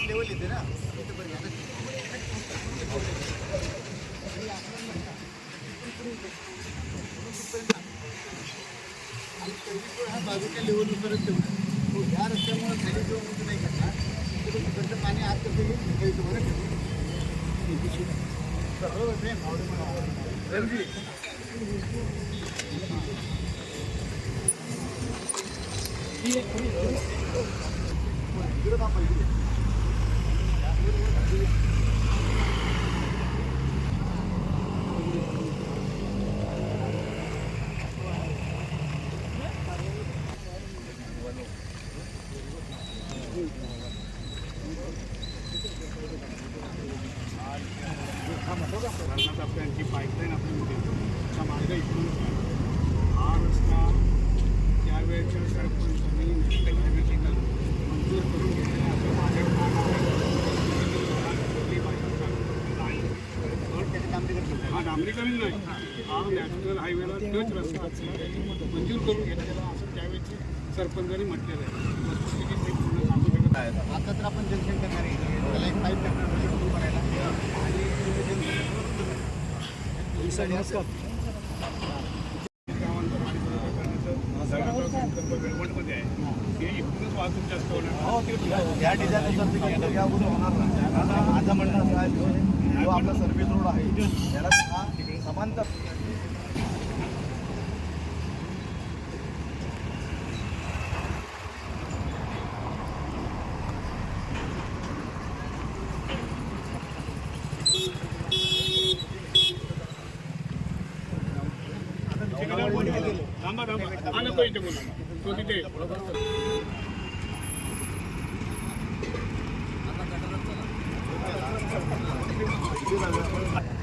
Level येते ना हा बाजूच्या लेवल ठेवणार तो ह्या रस्त्यामुळे खाली जेव्हा मोठं नाही करणार तर तिकडचं पाणी आत कसं येईल हे तुम्हाला ठेवणार सर्व ते रणजी इकडं दाखवा, इकडे. टप्प्यांची पाईपलाईन आपण होती हा मार्ग इकडूनच रस्ता त्यावेळेच्या सरपंचांनी नॅशनल हायवे मंजूर करून घेतलेला असं माझ्या हा डांबरीकरण नाही हा नॅशनल हायवेला तोच रस्ता मंजूर करून घेतलेला असं त्यावेळेचे सरपंचांनी म्हटलेलं आहे आता तर आपण जंक्शन करणार आहे त्याला एक पाईप टाकणार आणि नमस्कार गावांचं पाणी पुरवठा करण्याचं जगाचा संकल्प वेळवंटमध्ये आहे हे इकडूनच वाहतूक जास्त होणार या डिझाईन या अगोदर होणार नाही. आता माझं म्हणणं असं आहे जो आपला सर्व्हिस रोड आहे त्याला हा समांतर. थांबा थांबा. इथे बोला. तो तिथे すいません。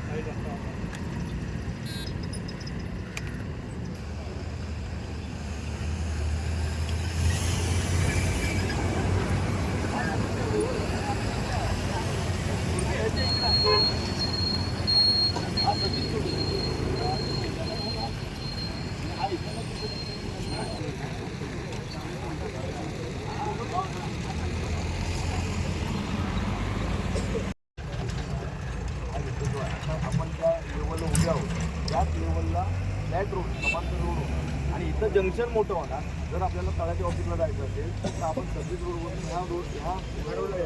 इथं जंक्शन मोठं होणार. जर आपल्याला तळाच्या ऑफिसला जायचं असेल तर आपण सर्व्हिस रोडवरून ह्या रोड ह्या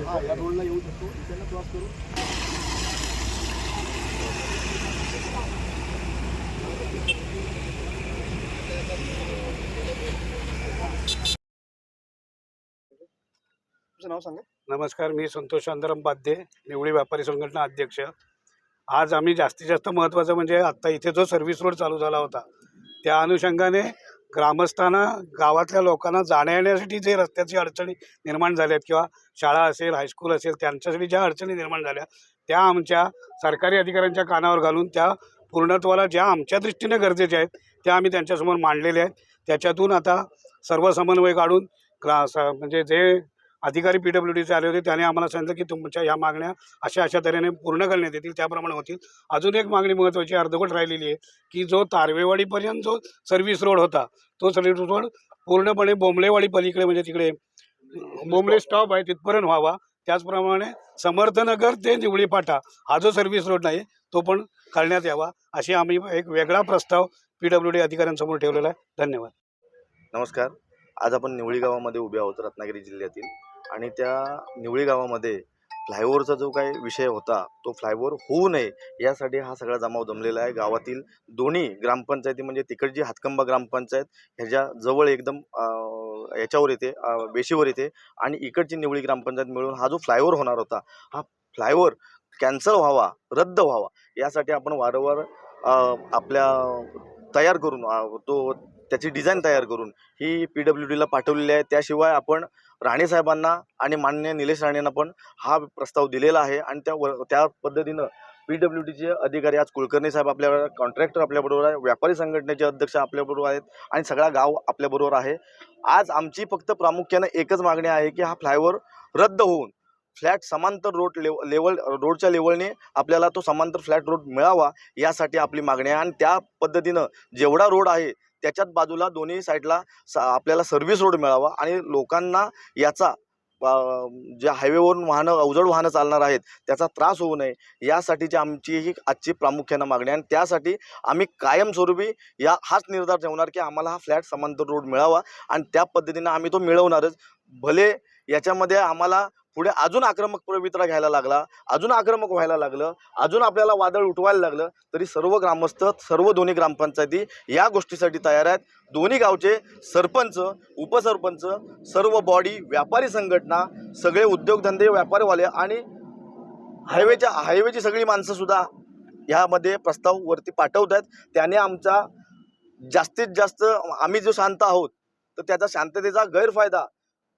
हा या रोडला येऊ शकतो. इथं क्रॉस करू. तुमचं नाव सांगा. नमस्कार मी संतोष शांताराम बाध्ये निवडी व्यापारी संघटना अध्यक्ष. आज आम्ही जास्तीत जास्त महत्त्वाचं म्हणजे आत्ता इथे जो सर्व्हिस रोड चालू झाला होता त्या अनुषंगाने ग्रामस्थांना गावातल्या लोकांना जाण्या येण्यासाठी जे रस्त्याची अडचणी निर्माण झाल्या आहेत किंवा शाळा असेल हायस्कूल असेल त्यांच्यासाठी ज्या अडचणी निर्माण झाल्या त्या आमच्या सरकारी अधिकाऱ्यांच्या कानावर घालून त्या पूर्णत्वाला ज्या आमच्या दृष्टीने गरजेच्या आहेत त्या आम्ही त्यांच्यासमोर मांडलेल्या आहेत. त्याच्यातून आता सर्व समन्वय काढून ग्रा स म्हणजे जे अधिकारी पी डब्ल्यू डीचे आले होते. त्याने आम्हाला सांगितलं की तुमच्या ह्या मागण्या अशा अशा तऱ्हेने पूर्ण करण्यात येतील. त्याप्रमाणे होतील. अजून एक मागणी महत्त्वाची अर्धवट राहिलेली आहे की जो तारवेवाडीपर्यंत जो सर्व्हिस रोड होता तो सर्व्हिस रोड पूर्णपणे बोंबलेवाडी पलीकडे म्हणजे तिकडे बोंबले स्टॉप आहे तिथपर्यंत व्हावा. त्याचप्रमाणे समर्थनगर ते निवळी पाटा हा जो सर्व्हिस रोड नाही तो पण करण्यात यावा. अशी आम्ही एक वेगळा प्रस्ताव पी डब्ल्यू डी अधिकाऱ्यांसमोर ठेवलेला आहे. धन्यवाद. नमस्कार. आज आपण निवळी गावामध्ये उभे आहोत रत्नागिरी जिल्ह्यातील. आणि त्या निवळी गावामध्ये फ्लायओव्हरचा जो काही विषय होता तो फ्लायओव्हर होऊ नये यासाठी हा सगळा जमाव जमलेला आहे. गावातील दोन्ही ग्रामपंचायती म्हणजे तिकडची हातकंबा ग्रामपंचायत ह्याच्या जवळ एकदम याच्यावर येते वेशीवर बेशीवर येते आणि इकडची निवळी ग्रामपंचायत मिळून हा जो फ्लायओव्हर होणार होता हा फ्लायओव्हर कॅन्सल व्हावा रद्द व्हावा यासाठी आपण वारंवार आपल्या तयार करून तो त्याची डिझाईन तयार करून ही पी डब्ल्यू डीला पाठवलेली आहे. त्याशिवाय आपण राणे साहेबांना आणि माननीय निलेश राणेंना पण हा प्रस्ताव दिलेला आहे. आणि त्या व त्या पद्धतीनं पी डब्ल्यू डीचे अधिकारी आज कुलकर्णी साहेब आपल्याबरोबर कॉन्ट्रॅक्टर आपल्याबरोबर आहे व्यापारी संघटनेचे अध्यक्ष आपल्याबरोबर आहेत आणि सगळा गाव आपल्याबरोबर आहे. आज आमची फक्त प्रामुख्यानं एकच मागणी आहे की हा फ्लायओव्हर रद्द होऊन फ्लॅट समांतर रोड लेव लेवल रोडच्या लेवलने आपल्याला तो समांतर फ्लॅट रोड मिळावा यासाठी आपली मागणी आहे. आणि त्या पद्धतीनं जेवढा रोड आहे त्याच्यात बाजूला दोन्ही साईडला सा आपल्याला सर्व्हिस रोड मिळावा आणि लोकांना याचा जे हायवेवरून वाहनं अवजड वाहनं चालणार आहेत त्याचा त्रास होऊ नये. यासाठीची आमची ही आजची प्रामुख्यानं मागणी आहे. आणि त्यासाठी आम्ही कायमस्वरूपी या हाच निर्धार ठेवणार की आम्हाला हा फ्लॅट समांतर रोड मिळावा. आणि त्या पद्धतीनं आम्ही तो मिळवणारच. भले याच्यामध्ये आम्हाला पुढे अजून आक्रमक पवित्रा घ्यायला लागला अजून आक्रमक व्हायला लागलं अजून आपल्याला वादळ उठवायला लागलं तरी सर्व ग्रामस्थ सर्व दोन्ही ग्रामपंचायती या गोष्टीसाठी तयार आहेत. दोन्ही गावचे सरपंच उपसरपंच सर्व बॉडी व्यापारी संघटना सगळे उद्योगधंदे व्यापारीवाले आणि हायवेच्या हायवेची सगळी माणसंसुद्धा ह्यामध्ये प्रस्ताव वरती पाठवत आहेत. त्याने आमचा जास्तीत जास्त आम्ही जो शांत आहोत तर त्याचा शांततेचा गैरफायदा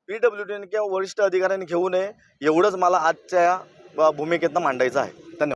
पी डब्ल्यू डीने किंवा वरिष्ठ अधिकाऱ्यांनी घेऊ नये एवढंच मला आजच्या या भूमिकेतनं मांडायचं आहे.